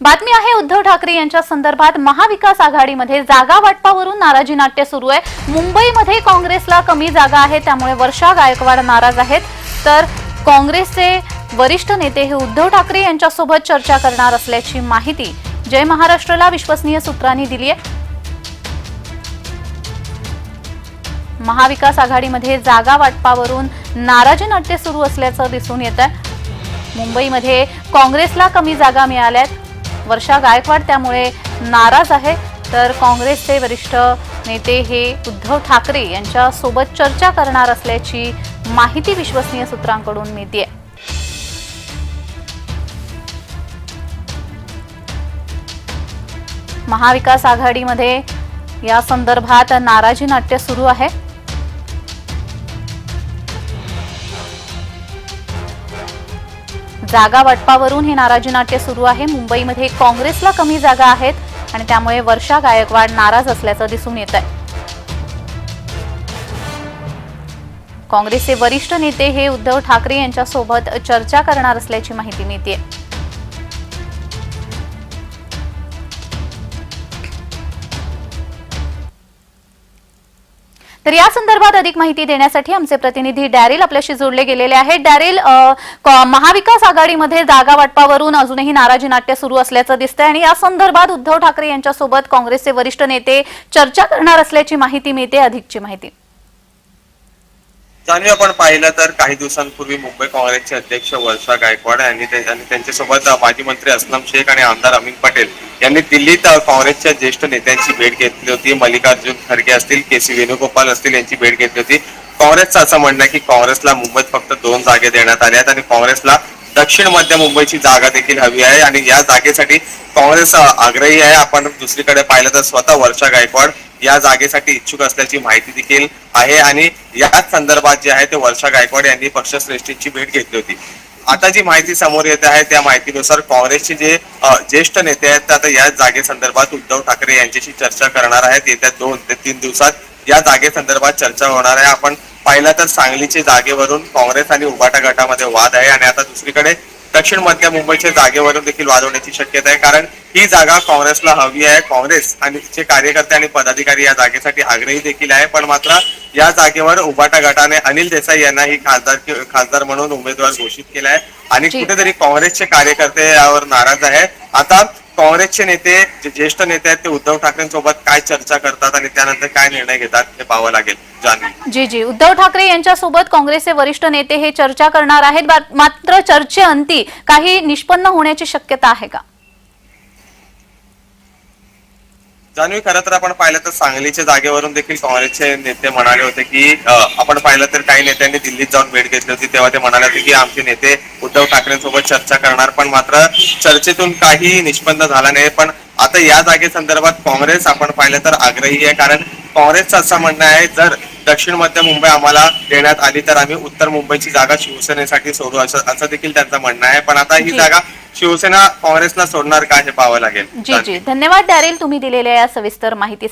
बातमी आहे उद्धव ठाकरे यांच्या संदर्भात महाविकास आघाडीमध्ये जागा वाटपावरून नाराजी नाट्य सुरू आहे. मुंबईमध्ये काँग्रेसला कमी जागा आहे त्यामुळे वर्षा गायकवाड नाराज आहेत. तर काँग्रेसचे वरिष्ठ नेते हे उद्धव ठाकरे यांच्यासोबत चर्चा करणार असल्याची माहिती जय महाराष्ट्रला विश्वसनीय सूत्रांनी दिली आहे. महाविकास आघाडीमध्ये जागा वाटपावरून नाराजी नाट्य सुरू असल्याचं दिसून येत आहे मुंबईमध्ये काँग्रेसला कमी जागा मिळाल्यात. वर्षा गायकवाड त्यामुळे नाराज आहे. तर काँग्रेसचे वरिष्ठ नेते हे उद्धव ठाकरे यांच्यासोबत चर्चा करणार असल्याची माहिती विश्वसनीय सूत्रांकडून मिळते महाविकास आघाडीमध्ये या संदर्भात नाराजी नाट्य सुरू आहे. जागा वाटपावरून हे नाराजी नाट्य सुरू आहे. मुंबईमध्ये काँग्रेसला कमी जागा आहेत आणि त्यामुळे वर्षा गायकवाड नाराज असल्याचं दिसून येत आहे. काँग्रेसचे वरिष्ठ नेते हे उद्धव ठाकरे यांच्यासोबत चर्चा करणार असल्याची माहिती मिळते तर या संदर्भात अधिक माहिती देण्यासाठी आमचे प्रतिनिधी डॅरिल आपल्याशी जोडले गेलेले आहेत. डॅरिल महाविकास आघाडीमध्ये जागा वाटपावरून अजूनही नाराजी नाट्य सुरू असल्याचं दिसतंय आणि या संदर्भात उद्धव ठाकरे यांच्यासोबत काँग्रेसचे वरिष्ठ नेते चर्चा करणार असल्याची माहिती मिळते अधिकची माहिती. जाणूया आपण पाहिलं तर काही दिवसांपूर्वी मुंबई काँग्रेसचे अध्यक्ष वर्षा गायकवाड यांनी आणि त्यांच्यासोबत माजी मंत्री असलम शेख आणि आमदार अमित पटेल यांनी दिल्लीत काँग्रेसच्या ज्येष्ठ नेत्यांची भेट घेतली होती. मल्लिकार्जुन खरगे असतील के सी वेणुगोपाल असतील यांची भेट घेतली होती. काँग्रेसचं असं म्हणणं आहे की काँग्रेसला मुंबईत फक्त दोन जागे देण्यात आल्या आहेत आणि काँग्रेसला दक्षिण मध्य मुंबईची जागा देखील हवी आहे आणि या जागेसाठी काँग्रेस आग्रही आहे. आपण दुसरीकडे पाहिलं तर स्वतः वर्षा गायकवाड या जागेसाठी इच्छुक असल्याची माहिती देखील आहे आणि याच संदर्भात जे आहे ते वर्षा गायकवाड यांनी पक्षश्रेष्ठींची भेट घेतली होती. आता जी माहिती समोर येत आहे त्या माहितीनुसार काँग्रेसचे जे ज्येष्ठ नेते आहेत ते आता या जागेसंदर्भात उद्धव ठाकरे यांच्याशी चर्चा करणार आहेत. येत्या दोन ते तीन दिवसात या जागेसंदर्भात चर्चा होणार आहे. आपण पाहिलं तर सांगलीच्या जागेवरून काँग्रेस आणि उबाटा गटामध्ये वाद आहे आणि आता दुसरीकडे दक्षिण मध्य मुंबईच्या जागेवरून देखील वाद होण्याची शक्यता आहे. कारण ही जागा काँग्रेसला हवी आहे. काँग्रेस आणि तिचे कार्यकर्ते आणि पदाधिकारी या जागेसाठी आग्रही देखील आहे. पण मात्र या जागेवर उबाटा गटाने अनिल देसाई यांना ही खासदार खासदार म्हणून उमेदवार घोषित केला आहे. आणि. कुठेतरी काँग्रेसचे कार्यकर्ते यावर नाराज आहे. आता काँग्रेसचे नेते जे ज्येष्ठ नेते आहेत ते उद्धव ठाकरेंसोबत काय चर्चा करतात आणि त्यानंतर काय निर्णय घेतात हे पाहावं लागेल. जी जी. उद्धव ठाकरे यांच्यासोबत काँग्रेसचे वरिष्ठ नेते हे चर्चा करणार आहेत मात्र चर्चेअंती काही निष्पन्न होण्याची शक्यता आहे का? जान्हवी खरं तर आपण पाहिलं तर सांगलीच्या जागेवरून देखील काँग्रेसचे नेते म्हणाले होते की आपण पाहिलं तर काही नेत्यांनी दिल्लीत जाऊन भेट घेतली होती तेव्हा ते म्हणाले होते की आमचे नेते उद्धव ठाकरेंसोबत चर्चा करणार पण मात्र चर्चेतून काही निष्पन्न झाला नाही पण आता या जागेसंदर्भात काँग्रेस आपण पाहिलं तर आग्रही आहे कारण काँग्रेसचं असं म्हणणं आहे जर दक्षिण मध्य मुंबई आम्हाला देण्यात आली तर आम्ही उत्तर मुंबईची जागा शिवसेनेसाठी सोडू असं असं देखील त्यांचं म्हणणं आहे पण आता ही. जागा शिवसेना काँग्रेसला सोडणार का हे पाहावं लागेल? जी जी. धन्यवाद डॅरेल. तुम्ही दिलेल्या या सविस्तर माहितीसाठी